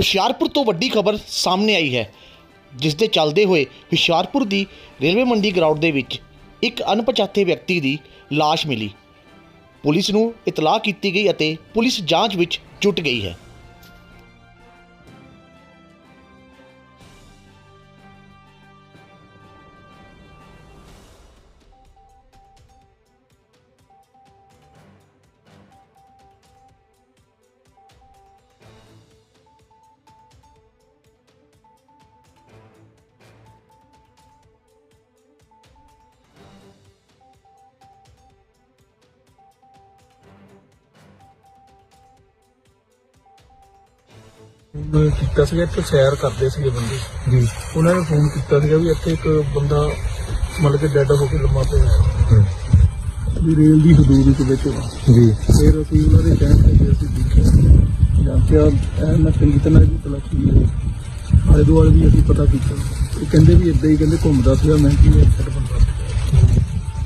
ਹੁਸ਼ਿਆਰਪੁਰ ਤੋਂ ਵੱਡੀ ਖਬਰ ਸਾਹਮਣੇ ਆਈ ਹੈ ਜਿਸ ਦੇ ਚੱਲਦੇ ਹੋਏ ਹੁਸ਼ਿਆਰਪੁਰ ਦੀ ਰੇਲਵੇ ਮੰਡੀ ਗਰਾਊਂਡ ਦੇ ਵਿੱਚ ਇੱਕ ਅਣਪਛਾਤੇ ਵਿਅਕਤੀ ਦੀ ਲਾਸ਼ ਮਿਲੀ। ਪੁਲਿਸ ਨੂੰ ਇਤਲਾਹ ਕੀਤੀ ਗਈ ਅਤੇ ਪੁਲਿਸ ਜਾਂਚ ਵਿੱਚ ਜੁਟ ਗਈ ਹੈ। ਕੀਤਾ ਸੀਗਾ ਇੱਥੇ ਸੈਰ ਕਰਦੇ ਸੀਗੇ ਬੰਦੇ। ਜੀ। ਉਹਨਾਂ ਨੇ ਫੋਨ ਕੀਤਾ ਸੀਗਾ ਵੀ ਇੱਥੇ ਇੱਕ ਬੰਦਾ ਮਤਲਬ ਕਿ ਡੈੱਡ ਹੋ ਕੇ ਲੰਮਾ ਪਿਆ ਹੈ। ਵੀ ਰੇਲ ਦੀ ਹਦੂਦ ਵਿੱਚ ਵਿੱਚ। ਜੀ। ਫਿਰ ਅਸੀਂ ਉਹਨਾਂ ਦੇ ਕਹਿਣ ਤੇ ਗਏ, ਅਸੀਂ ਦੇਖਿਆ ਜਾਂਚਿਆ ਐ ਮੈਂ ਚੰਗੀ ਤਰ੍ਹਾਂ ਇਹਦੀ ਤਲਾਸ਼ੀ ਲਈ ਆਲੇ ਦੁਆਲੇ ਵੀ ਅਸੀਂ ਪਤਾ ਕੀਤਾ। ਇਹ ਕਹਿੰਦੇ ਵੀ ਇਦਾਂ ਹੀ ਕਹਿੰਦੇ ਘੁੰਮਦਾ ਸੀਗਾ ਮੈਂ ਕੀ ਐਕਸੀਡੈਂਟ ਬੰਦਾ ਸੀਗਾ।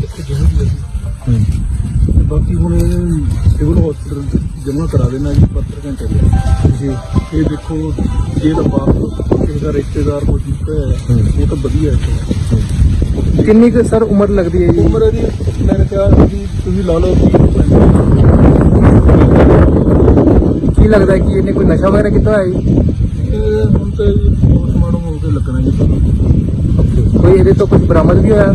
ਇੱਥੇ ਜਿਹਨੂੰ ਵੀ ਅਸੀਂ ਬਾਕੀ ਹੁਣ ਸਿਵਲ ਹਸਪੀਟਲ ਜਮ੍ਹਾਂ ਕਰਾ ਦੇਣਾ ਜੀ 72 ਘੰਟੇ ਦੇ। ਜੀ। ਇਹ ਦੇਖੋ ਜੇ ਤਾਂ ਬਾਪ ਕਿਸੇ ਦਾ ਰਿਸ਼ਤੇਦਾਰ ਕੋਈ ਹੈ ਉਹ ਤਾਂ ਵਧੀਆ ਹੈ। ਕਿੰਨੀ ਕੁ ਸਰ ਉਮਰ ਲੱਗਦੀ ਹੈ ਜੀ? ਉਮਰ ਇਹਦੀ ਮੇਰੇ ਖਿਆਲ ਦੀ ਤੁਸੀਂ ਲਾ ਲਓ ਕਿ ਕੀ ਲੱਗਦਾ ਹੈ ਕਿ ਇਹਨੇ ਕੋਈ ਨਸ਼ਾ ਵਗੈਰਾ ਕੀਤਾ ਹੋਇਆ ਜੀ? ਹੁਣ ਤੇ ਪੋਸਟਮਾਰਟਮ ਹੋ ਕੇ ਲੱਗਣਾ ਜੀ। ਕੋਈ ਇਹਦੇ ਤੋਂ ਕੁਝ ਬਰਾਮਦ ਵੀ ਹੋਇਆ?